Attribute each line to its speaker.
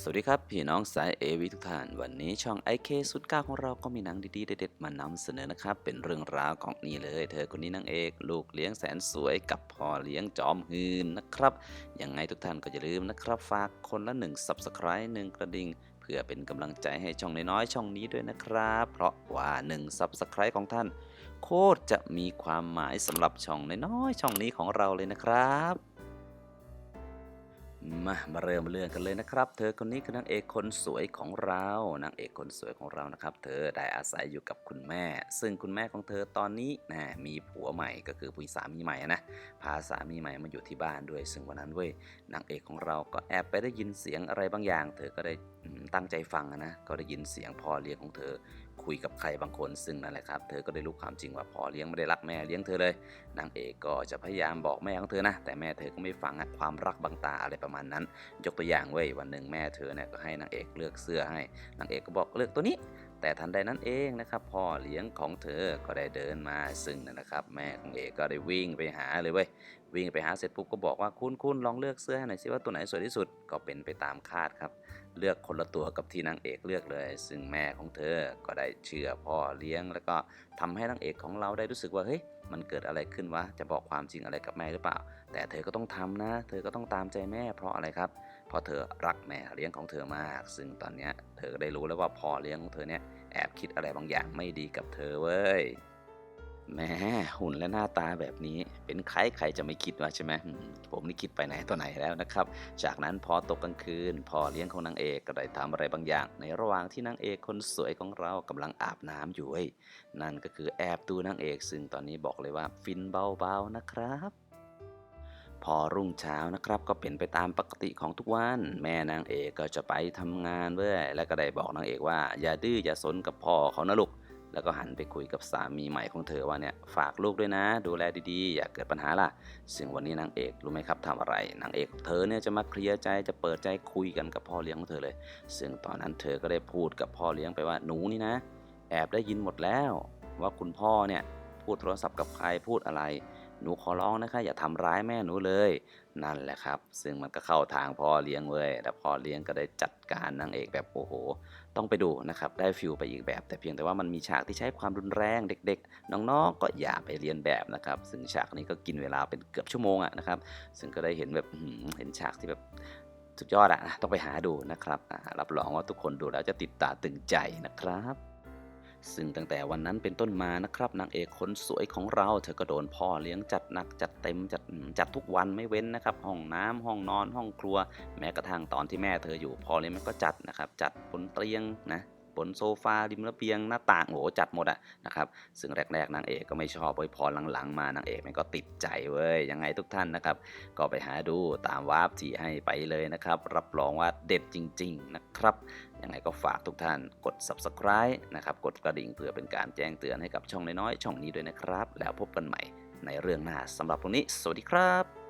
Speaker 1: สวัสดีครับ พี่น้องสายเอวีทุกท่าน วันนี้ช่อง IK สุดก้าของเราก็มีหนังดีๆ เด็ดๆมานำเสนอนะครับ เป็นเรื่องราวของนี่เลย เธอคนนี้นางเอก ลูกเลี้ยงแสนสวยกับพ่อเลี้ยงจอมหืนนะครับ ยังไงทุกท่านก็อย่าลืมนะครับ ฝากคนละหนึ่ง Subscribe หนึ่งกระดิ่งเพื่อเป็นกำลังใจให้ช่องน้อยๆช่องนี้ด้วยนะครับ เพราะว่า1 Subscribe ของท่าน โคตรจะมีความหมายสำหรับช่องน้อยๆช่องนี้ของเราเลยนะครับ มามาเริ่มเรื่องกันเลยนะครับ เธอคนนี้คือนางเอกคนสวยของเรานางเอกคนสวยของเรานะครับ เธอได้อาศัยอยู่กับคุณแม่ ซึ่งคุณแม่ของเธอตอนนี้นะมีผัวใหม่ก็คือผู้สามีใหม่นะพาสามีใหม่มาอยู่ที่บ้านด้วย ซึ่งวันนั้นเว้ยนางเอกของเราก็แอบไปได้ยินเสียงอะไรบางอย่าง เธอก็ได้ ตั้งใจฟังนะก็ได้ยินเสียงพ่อเลี้ยงของเธอ คุยกับใครบางคนซึ่งนั่นแหละครับ เธอก็ได้รู้ความจริงว่าพ่อเลี้ยงไม่ได้รักแม่เลี้ยงเธอเลยนางเอกก็จะพยายามบอกแม่ของเธอนะ แต่แม่เธอก็ไม่ฟังอะความรักบังตาอะไรประมาณนั้น ยกตัวอย่างเว้ยวันหนึ่งแม่เธอเนี่ยก็ให้นางเอกเลือกเสื้อให้นางเอกก็บอกเลือกตัวนี้แต่ทันใดนั้นเองนะครับพ่อเลี้ยงของเธอก็ได้เดินมาซึ่งนั่นนะครับ แม่ของเอกก็ได้วิ่งไปหาเลยเว้ยวิ่งไปหาเสร็จปุ๊บก็บอกว่าคุณคุณลองเลือกเสื้อให้หน่อยสิว่าตัวไหนสวยที่สุดก็เป็นไปตามคาดครับ เลือกคนละตัวกับที่นางเอกเลือกเลย ซึ่งแม่ของเธอก็ได้เชื่อพ่อเลี้ยง แล้วก็ทำให้นางเอกของเราได้รู้สึกว่าเฮ้ยมันเกิดอะไรขึ้นวะจะบอกความจริงอะไรกับแม่หรือเปล่า แต่เธอก็ต้องทำนะ เธอก็ต้องตามใจแม่เพราะอะไรครับเพราะเธอรักแม่เลี้ยงของเธอมาก ซึ่งตอนนี้เธอก็ได้รู้แล้วว่าพ่อเลี้ยงของเธอเนี่ยแอบคิดอะไรบางอย่างไม่ดีกับเธอเว้ย แหม่หุ่นและหน้าตาแบบนี้เป็นใครใครจะไม่คิดว่าใช่ไหมผมนี่คิดไปไหนตัวไหนแล้วนะครับ จากนั้นพอตกกลางคืนพอเลี้ยงของนางเอกก็ได้ทำอะไรบางอย่าง ในระหว่างที่นางเอกคนสวยของเรากำลังอาบน้ำอยู่นั่นก็คือแอบดูนางเอก ซึ่งตอนนี้บอกเลยว่าฟินเบาๆนะครับพอรุ่งเช้านะครับก็เป็นไปตามปกติของทุกวัน แม่นางเอกก็จะไปทำงานเว้ยแล้วก็ได้บอกนางเอกว่า อย่าดื้ออย่าสนกับพ่อเขานะลูก แล้วก็หันไปคุยกับสามีใหม่ของเธอว่าเนี่ยฝากลูกด้วยนะ ดูแลดีๆ อย่าเกิดปัญหาล่ะ ซึ่งวันนี้นางเอกรู้ไหมครับทำอะไรนางเอกเธอเนี่ยจะมาเคลียร์ใจจะเปิดใจคุยกันกับพ่อเลี้ยงของเธอเลย ซึ่งตอนนั้นเธอก็ได้พูดกับพ่อเลี้ยงไปว่าหนูนี่นะ แอบได้ยินหมดแล้ว ว่าคุณพ่อเนี่ยพูดโทรศัพท์กับใครพูดอะไร หนูขอร้องนะคะ อย่าทำร้ายแม่หนูเลย นั่นแหละครับ ซึ่งมันก็เข้าทางพ่อเลี้ยงเว้ยแล้วพ่อเลี้ยงก็ได้จัดการนางเอกแบบโอ้โห ต้องไปดูนะครับ ได้ฟิลไปอีกแบบ แต่เพียงแต่ว่ามันมีฉากที่ใช้ความรุนแรงเด็ก ๆ น้องๆก็อย่าไปเรียนแบบนะครับ ซึ่งฉากนี้ก็กินเวลาเป็นเกือบชั่วโมงอะนะครับ ซึ่งก็ได้เห็นแบบเห็นฉากที่แบบสุดยอดอะนะต้องไปหาดูนะครับรับรองว่าทุกคนดูแล้วจะติดตาตึงใจนะครับ ซึ่งตั้งแต่วันนั้นเป็นต้นมานะครับนางเอกคนสวยของเรา เธอก็โดนพ่อเลี้ยงจัดหนักจัดเต็มจัดจัดทุกวันไม่เว้นนะครับ ห้องน้ำห้องนอนห้องครัว แม้กระทั่งตอนที่แม่เธออยู่พ่อเลี้ยงมันก็จัดนะครับ จัดบนเตียงนะ บนโซฟาริมระเบียงหน้าต่างโอ้โหจัดหมดอะนะครับซึ่งแรกๆนางเอกก็ไม่ชอบไว้ยพอหลังๆมานางเอกมันก็ติดใจเว้ยยังไงทุกท่านนะครับ ก็ไปหาดูตามวาร์ปที่ให้ไปเลยนะครับ รับรองว่าเด็ดจริง ๆ นะครับยังไงก็ฝากทุกท่านกด subscribe นะครับกดกระดิ่งเพื่อเป็นการแจ้งเตือนให้กับช่องน้อยๆช่องนี้ด้วยนะครับ แล้วพบกันใหม่ในเรื่องหน้าสำหรับวันนี้ สวัสดีครับ